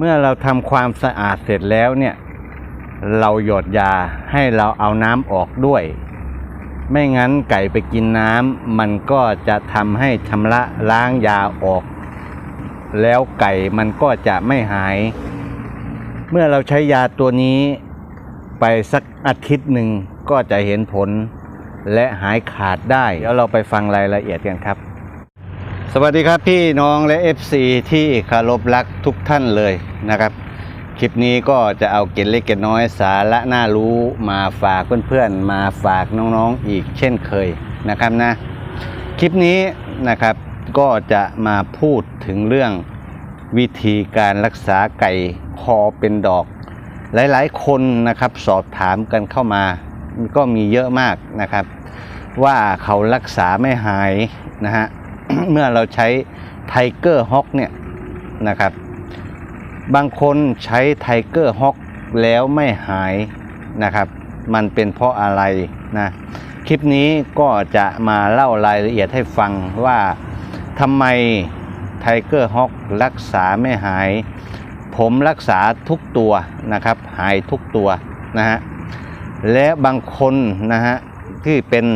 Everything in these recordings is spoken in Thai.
เมื่อเราทำความสะอาดเสร็จแล้วเนี่ย เราหยดยาให้เราเอาน้ำออกด้วย ไม่งั้นไก่ไปกินน้ำมันก็จะทำให้ชำระล้างยาออก แล้วไก่มันก็จะไม่หาย เมื่อเราใช้ยาตัวนี้ไปสักอาทิตย์หนึ่งก็จะเห็นผลและหายขาดได้เดี๋ยวเราไปฟังรายละเอียดกันครับ สวัสดีครับพี่น้องและ FC ที่คารพรักทุกท่านเลยนะครับ คลิปนี้ก็จะเอาเกร็ดเล็กเกร็ดน้อยสาระน่ารู้มาฝากเพื่อนๆ มาฝากน้องๆอีกเช่นเคยนะครับนะ คลิปนี้นะครับก็จะมาพูดถึงเรื่องวิธีการรักษาไก่คอเป็นดอก หลายๆ คนนะครับสอบถามกันเข้ามา ก็มีเยอะมากนะครับ ว่าเขารักษาไม่หายนะฮะ เมื่อเราใช้ไทเกอร์ฮอกเนี่ยนะครับ บางคนใช้ไทเกอร์ฮอกแล้วไม่หายนะครับ มันเป็นเพราะอะไรนะคลิปนี้ก็จะมาเล่ารายละเอียดให้ฟังว่าทำไมไทเกอร์ฮอกรักษาไม่หาย ผมรักษาทุกตัวนะครับ หายทุกตัวนะฮะและบางคนนะฮะที่เป็น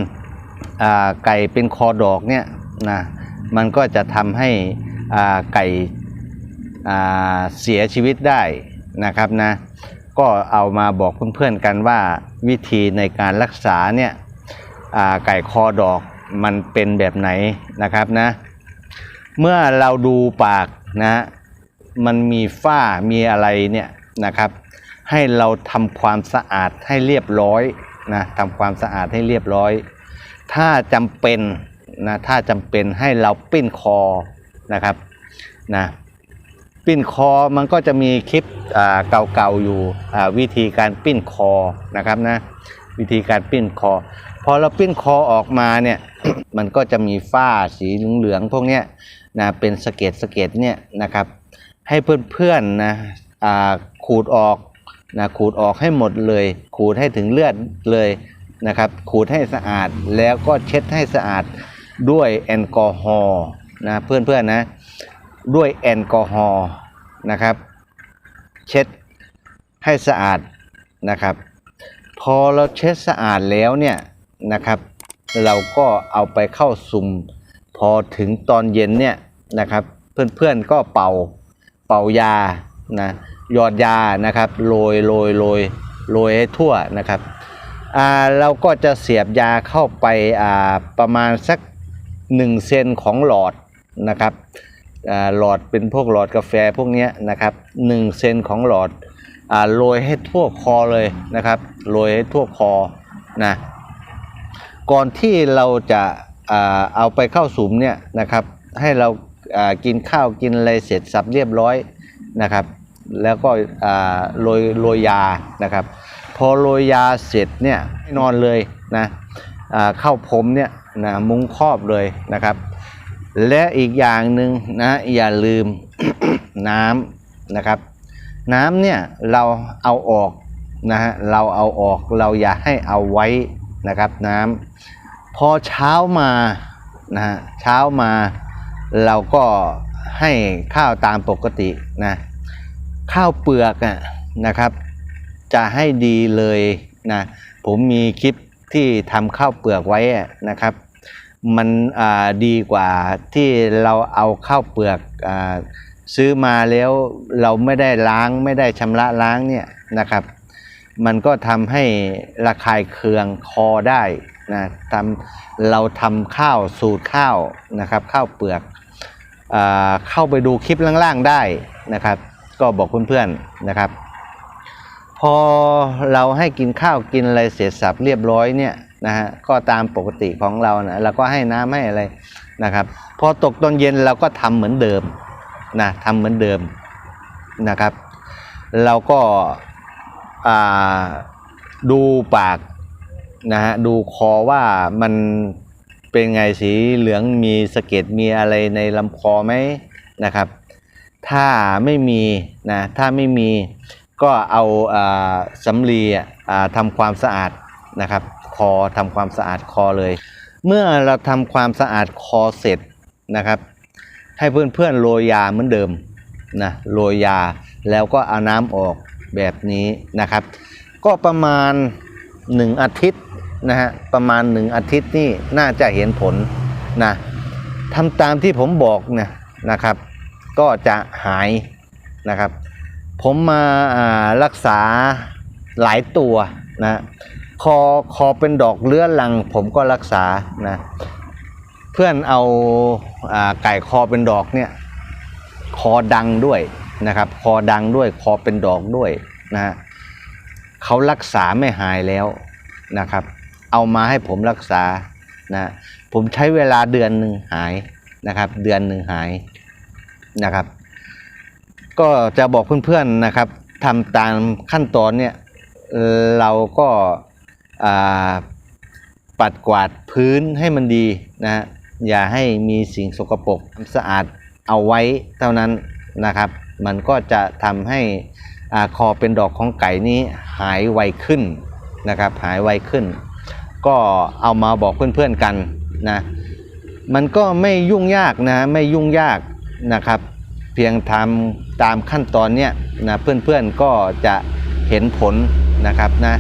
ไก่เป็นคอดอกเนี่ยนะ มันก็จะทำให้ไก่เสียชีวิตได้นะครับนะก็เอามาบอกเพื่อนๆกันว่าวิธีในการรักษาเนี่ยไก่คอดอกมันเป็นแบบไหนนะครับนะเมื่อเราดูปากนะมันมีฝ้ามีอะไรเนี่ยนะครับ ให้เราทำความสะอาดให้เรียบร้อยนะทำความสะอาดให้เรียบร้อย ถ้าจำเป็น นะถ้าจำเป็นให้เราปิ้นคอนะครับนะปิ้นคอมันก็จะมีคลิปเก่าๆอยู่อ่วิธีการปิ้นคอนะครับนะวิธีการปิ้นคอ พอเราปิ้นคอออกมาเนี่ยมันก็จะมีฝ้าสีเหลืองๆพวกเนี้ยนะเป็นสะเก็ดสะเก็ดเนี่ยนะครับ ให้เพื่อนๆนะขูดออกนะขูดออกให้หมดเลย ขูดให้ถึงเลือดเลยนะครับ ขูดให้สะอาดแล้วก็เช็ดให้สะอาด ด้วยแอลกอฮอล์นะเพื่อนๆนะด้วยแอลกอฮอล์นะครับ เช็ดให้สะอาดนะครับ พอเราเช็ดสะอาดแล้วเนี่ยนะครับ เราก็เอาไปเข้าสุ่มพอถึงตอนเย็นเนี่ยนะครับเพื่อนๆก็เป่าเป่ายานะหยอดยานะครับโรยโรยโรยโรยให้ทั่วนะครับอ่าเราก็จะเสียบยาเข้าไปอ่าประมาณสัก 1เซนของหลอดนะครับหลอดเป็นพวกหลอดกาแฟพวกนี้นะครับ1เซนของหลอดโรยให้ทั่วคอเลยนะครับโรยให้ทั่วคอนะก่อนที่เราจะเอาไปเข้าสุมเนี่ยนะครับให้เรากินข้าวกินอะไรเสร็จสับเรียบร้อยนะครับ แล้วก็โรยโรยยานะครับ พอโรยยาเสร็จเนี่ยนอนเลยนะเข้าผมเนี่ย นะมุ้งครอบเลยนะครับ และอีกอย่างหนึ่งนะอย่าลืมน้ำนะครับ น้ำเนี่ยเราเอาออกนะฮะเราเอาออกเราอย่าให้เอาไว้นะครับน้ำพอเช้ามานะฮะเช้ามาเราก็ให้ข้าวตามปกตินะข้าวเปลือกอะนะครับ จะให้ดีเลยนะผมมีคลิป ที่ทำข้าวเปลือกไว้นะครับ มันดีกว่าที่เราเอาข้าวเปลือกอซื้อมาแล้วเราไม่ได้ล้างไม่ได้ชำระล้างเนี่ยนะครับ มันก็ทำให้ระคายเคืองคอได้นะทำเราทำข้าวสูตรข้าวนะครับข้าวเปลือกอเข้าไปดูคลิปล่างๆได้นะครับ ก็บอกเพื่อนๆนะครับ พอเราให้กินข้าวกินอะไรเสร็จสับเรียบร้อยเนี่ยนะฮะก็ตามปกติของเรานะเราก็ให้น้ำให้อะไรนะครับ พอตกตอนเย็นเราก็ทำเหมือนเดิมนะทำเหมือนเดิมนะครับ เราก็ดูปากนะฮะดูคอว่ามันเป็นไงสีเหลืองมีสะเก็ดมีอะไรในลำคอไหมนะครับ ถ้าไม่มีนะถ้าไม่มี ก็เอาสำลีอะอ่าทำความสะอาดนะครับคอทำความสะอาดคอเลย เมื่อเราทำความสะอาดคอเสร็จนะครับ ให้เพื่อนๆโรยยาเหมือนเดิมนะโรยยาแล้วก็เอาน้ำออกแบบนี้นะครับ ก็ประมาณ 1 อาทิตย์นะฮะประมาณ 1 อาทิตย์นี่น่าจะเห็นผลนะทำตามที่ผมบอกเนี่ยนะครับ ก็จะหายนะครับ ผมมาารักษาหลายตัวนะคอคอเป็นดอกเลื้อรัง ผมก็รักษานะเพื่อนเอาอาไก่คอเป็นดอกเนี่ยคอดังด้วยนะครับ คอดังด้วยคอเป็นดอกด้วยนะฮะเขารักษาไม่หายแล้วนะครับ เอามาให้ผมรักษานะผมใช้เวลาเดือนหนึ่งหายนะครับ เดือนหนึ่งหายนะครับ ก็จะบอกเพื่อนๆนะครับทำตามขั้นตอนเนี่ยเราก็ปัดกวาดพื้นให้มันดีนะฮะอย่าให้มีสิ่งสกปรกสะอาดเอาไว้เท่านั้นนะครับ มันก็จะทำให้คอเป็นดอกของไก่นี้หายไวขึ้นนะครับ หายไวขึ้น ก็เอามาบอกเพื่อนๆกันนะมันก็ไม่ยุ่งยากนะไม่ยุ่งยากนะครับ เพียงทำตามขั้นตอนเนี้ยนะเพื่อนๆก็จะเห็นผลนะครับนะ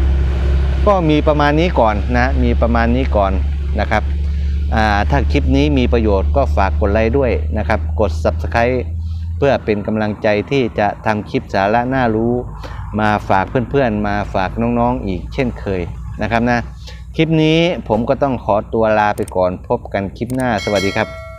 ก็มีประมาณนี้ก่อนนะมีประมาณนี้ก่อนนะครับถ้าคลิปนี้มีประโยชน์ก็ฝากกดไลค์ด้วยนะครับ กด Subscribe เพื่อเป็นกำลังใจที่จะทำคลิปสาระน่ารู้ มาฝากเพื่อนๆ มาฝากน้องๆอีกเช่นเคยนะครับนะ คลิปนี้ผมก็ต้องขอตัวลาไปก่อนพบกันคลิปหน้าสวัสดีครับ